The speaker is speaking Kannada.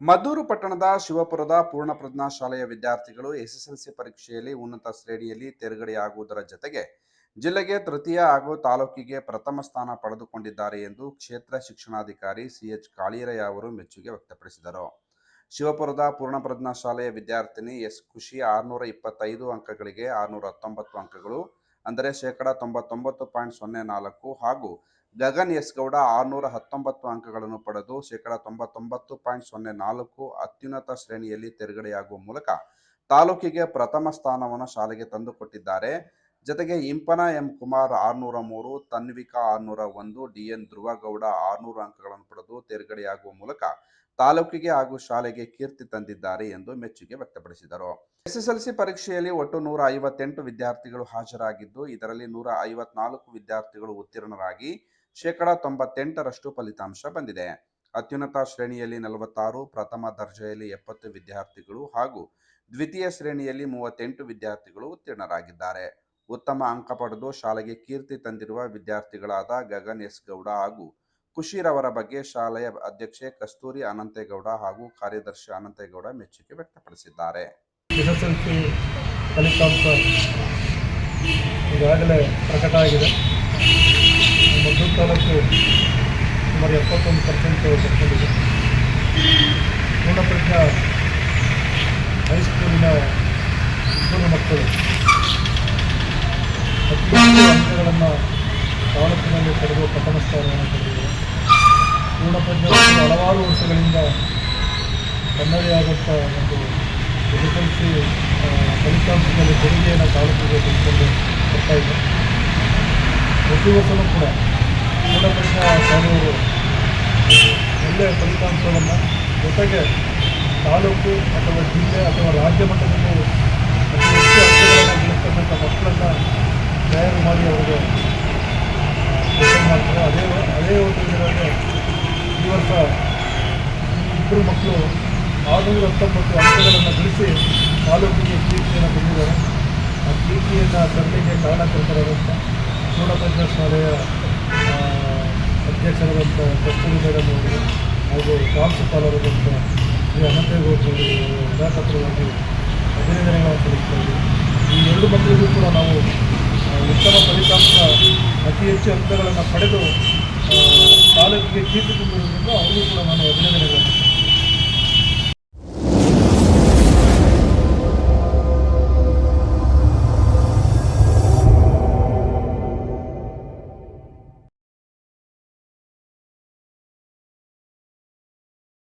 ಮದ್ದೂರು ಪಟ್ಟಣದ ಶಿವಪುರದ ಪೂರ್ಣಪ್ರಜ್ಞಾ ಶಾಲೆಯ ವಿದ್ಯಾರ್ಥಿಗಳು ಎಸ್ಎಸ್ಎಲ್ಸಿ ಪರೀಕ್ಷೆಯಲ್ಲಿ ಉನ್ನತ ಶ್ರೇಣಿಯಲ್ಲಿ ತೇರ್ಗಡೆಯಾಗುವುದರ ಜತೆಗೆ ಜಿಲ್ಲೆಗೆ ತೃತೀಯ ಹಾಗೂ ತಾಲೂಕಿಗೆ ಪ್ರಥಮ ಸ್ಥಾನ ಪಡೆದುಕೊಂಡಿದ್ದಾರೆ ಎಂದು ಕ್ಷೇತ್ರ ಶಿಕ್ಷಣಾಧಿಕಾರಿ ಸಿಎಚ್ ಕಾಳೀರಯ್ಯ ಅವರು ಮೆಚ್ಚುಗೆ ವ್ಯಕ್ತಪಡಿಸಿದರು. ಶಿವಪುರದ ಪೂರ್ಣಪ್ರಜ್ಞಾ ಶಾಲೆಯ ವಿದ್ಯಾರ್ಥಿನಿ ಎಸ್ ಖುಷಿ ಆರುನೂರ ಇಪ್ಪತ್ತೈದು ಅಂಕಗಳಿಗೆ ಆರುನೂರ ಹತ್ತೊಂಬತ್ತು ಅಂಕಗಳು ಅಂದರೆ ಶೇಕಡ ತೊಂಬತ್ತೊಂಬತ್ತು ಪಾಯಿಂಟ್ ಸೊನ್ನೆ ನಾಲ್ಕು ಹಾಗೂ ಗಗನ್ ಎಸ್ ಗೌಡ ಆರುನೂರ ಹತ್ತೊಂಬತ್ತು ಅಂಕಗಳನ್ನು ಪಡೆದು ಶೇಕಡ ತೊಂಬತ್ತೊಂಬತ್ತು ಪಾಯಿಂಟ್ ಸೊನ್ನೆ ನಾಲ್ಕು ಅತ್ಯುನ್ನತ ಶ್ರೇಣಿಯಲ್ಲಿ ತೆರಗಡೆಯಾಗುವ ಮೂಲಕ ತಾಲೂಕಿಗೆ ಪ್ರಥಮ ಸ್ಥಾನವನ್ನು ಶಾಲೆಗೆ ತಂದುಕೊಟ್ಟಿದ್ದಾರೆ. ಜತೆಗೆ ಇಂಪನ ಎಂ ಕುಮಾರ್ ಆರುನೂರ ಮೂರು, ತನ್ವಿಕಾ ಆರುನೂರ ಒಂದು, ಡಿಎನ್ ಧ್ರುವಗೌಡ ಆರುನೂರು ಅಂಕಗಳನ್ನು ಪಡೆದು ತೇರ್ಗಡೆಯಾಗುವ ಮೂಲಕ ತಾಲೂಕಿಗೆ ಹಾಗೂ ಶಾಲೆಗೆ ಕೀರ್ತಿ ತಂದಿದ್ದಾರೆ ಎಂದು ಮೆಚ್ಚುಗೆ ವ್ಯಕ್ತಪಡಿಸಿದರು. ಎಸ್ಎಸ್ಎಲ್ಸಿ ಪರೀಕ್ಷೆಯಲ್ಲಿ ಒಟ್ಟು ನೂರ ಐವತ್ತೆಂಟು ವಿದ್ಯಾರ್ಥಿಗಳು ಹಾಜರಾಗಿದ್ದು, ಇದರಲ್ಲಿ ನೂರ ಐವತ್ನಾಲ್ಕು ವಿದ್ಯಾರ್ಥಿಗಳು ಉತ್ತೀರ್ಣರಾಗಿ ಶೇಕಡಾ ತೊಂಬತ್ತೆಂಟರಷ್ಟು ಫಲಿತಾಂಶ ಬಂದಿದೆ. ಅತ್ಯುನ್ನತ ಶ್ರೇಣಿಯಲ್ಲಿ ನಲವತ್ತಾರು, ಪ್ರಥಮ ದರ್ಜೆಯಲ್ಲಿ ಎಪ್ಪತ್ತು ವಿದ್ಯಾರ್ಥಿಗಳು ಹಾಗೂ ದ್ವಿತೀಯ ಶ್ರೇಣಿಯಲ್ಲಿ ಮೂವತ್ತೆಂಟು ವಿದ್ಯಾರ್ಥಿಗಳು ಉತ್ತೀರ್ಣರಾಗಿದ್ದಾರೆ. ಉತ್ತಮ ಅಂಕ ಪಡೆದು ಶಾಲೆಗೆ ಕೀರ್ತಿ ತಂದಿರುವ ವಿದ್ಯಾರ್ಥಿಗಳಾದ ಗಗನ್ ಎಸ್ ಗೌಡ ಹಾಗೂ ಖುಷಿರವರ ಬಗ್ಗೆ ಶಾಲೆಯ ಅಧ್ಯಕ್ಷೆ ಕಸ್ತೂರಿ ಅನಂತೇಗೌಡ ಹಾಗೂ ಕಾರ್ಯದರ್ಶಿ ಅನಂತೇಗೌಡ ಮೆಚ್ಚುಗೆ ವ್ಯಕ್ತಪಡಿಸಿದ್ದಾರೆ. ಫಲಿತಾಂಶ ಈಗಾಗಲೇ ಪ್ರಕಟ ಆಗಿದೆ. ತಾಲೂಕು ಸುಮಾರು ಎಪ್ಪತ್ತೊಂದು ಪರ್ಸೆಂಟ್ ಪಡ್ಕೊಂಡಿದೆ ಹೈಸ್ಕೂಲಿನ ಇಬ್ಬರು ಮಕ್ಕಳು ಹೆಚ್ಚು ಅಂಕಗಳನ್ನು ತಾಲೂಕಿನಲ್ಲಿ ಪಡೆದು ಪ್ರಥಮ ಸ್ಥಾನವನ್ನು ಪಡೆದಿದ್ದಾರೆ ಪೂರ್ಣಪ್ರಜ್ಞಾ ಒಂದು ಹಲವಾರು ವರ್ಷಗಳಿಂದ ತನ್ನದೇ ಆದಂಥ ಒಂದು ಎಸ್ಎಸ್ಎಲ್ಸಿ ಫಲಿತಾಂಶದಲ್ಲಿ ಕೊಡುಗೆಯನ್ನು ತಾಲೂಕಿಗೆ ತೆಗೆದುಕೊಂಡು ಬರ್ತಾ ಇದೆ. ಪ್ರತಿ ವರ್ಷವೂ ಕೂಡ ಪೂರ್ಣಪ್ರಜ್ಞಾ ಶಾಲೆಯವರು ಒಳ್ಳೆಯ ಫಲಿತಾಂಶವನ್ನು ಜೊತೆಗೆ ತಾಲೂಕು ಅಥವಾ ಜಿಲ್ಲೆ ಅಥವಾ ರಾಜ್ಯ ಮಟ್ಟದಲ್ಲಿ ಅತಿ ಹೆಚ್ಚು ಅಂಕಗಳನ್ನು ಗಳಿಸ್ತಕ್ಕಂಥ ಮಕ್ಕಳನ್ನು ತಯಾರು ಮಾಡಿ ಅವರಿಗೆ ಮಾಡ್ತಾರೆ. ಅದೇ ಅದೇ ಇದರಲ್ಲಿ ಈ ವರ್ಷ ಇಬ್ಬರು ಮಕ್ಕಳು ಆರುನೂರ ಹತ್ತೊಂಬತ್ತು ಅಂಕಗಳನ್ನು ಗಳಿಸಿ ತಾಲೂಕಿಗೆ ಕೀರ್ತಿಯನ್ನು ಬಂದಿದ್ದಾರೆ ಆ ಕೀರ್ತಿಯನ್ನು ತರಲಿಕ್ಕೆ ಕಾರಣಕರ್ತರಾದಂಥ ಪೂರ್ಣಪ್ರಜ್ಞಾ ಶಾಲೆಯ ಅಧ್ಯಕ್ಷರಾದಂಥ ಕಸ್ತೂರಿ ಮೇಡಮ್ ಅವರು ಹಾಗೂ ಪ್ರಾಂಶುಪಾಲರಾದಂಥ ಶ್ರೀ ಅನಂತೇಗೌಡರು ಉದಾಕತ್ರವಾಗಿ ಅಭಿನಂದನೆಗಳನ್ನು ಸಲ್ಲಿಸ್ತಾ ಇದ್ದೀವಿ. ಈ ಎರಡು ಮಕ್ಕಳಿಗೂ ಕೂಡ ನಾವು ಅತಿ ಹೆಚ್ಚು ಅಂಕಗಳನ್ನು ಪಡೆದು ತಾಲೂಕಿಗೆ ಕೀರ್ತಿ ತುಂಬಿರುವುದರಿಂದ ಅವರಿಗೂ ಕೂಡ ನಾನು ಅಭಿನಂದನೆಗಳನ್ನು